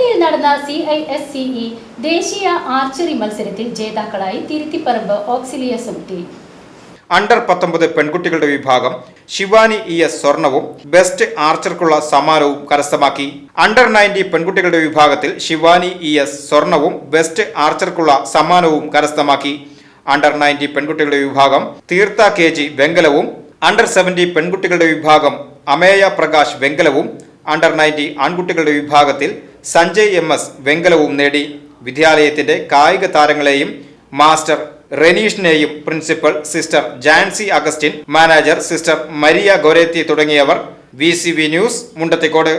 കൽക്കത്തയിൽ നടന്ന C I S C E ദേശീയ archery മത്സരത്തിൽ ജേതാക്കളായി തിരുത്തിപ്പറമ്പ് ഓക്സിലിയസും ടീം അണ്ടർ പത്തൊമ്പത് പെൺകുട്ടികളുടെ വിഭാഗം ശിവാനി ഇ എസ് സ്വർണവും ബെസ്റ്റ് ആർച്ചർക്കുള്ള സമ്മാനവും കരസ്ഥമാക്കി. അണ്ടർ നയന്റി പെൺകുട്ടികളുടെ വിഭാഗത്തിൽ ശിവാനി ഇ എസ് സ്വർണവും ബെസ്റ്റ് ആർച്ചർക്കുള്ള സമ്മാനവും കരസ്ഥമാക്കി. അണ്ടർ നയന്റി പെൺകുട്ടികളുടെ വിഭാഗം തീർത്ഥ കെ ജി വെങ്കലവും. അണ്ടർ സെവന്റി പെൺകുട്ടികളുടെ വിഭാഗം അമേയ പ്രകാശ് വെങ്കലവും. അണ്ടർ നയന്റി ആൺകുട്ടികളുടെ വിഭാഗത്തിൽ സഞ്ജയ് എം എസ് വെങ്കലവും നേടി. വിദ്യാലയത്തിന്റെ കായിക താരങ്ങളെയും master റെനീഷിനെയും principal sister Jancy Augustine manager sister Maria Goretti തുടങ്ങിയവർ. V news Mundathikode.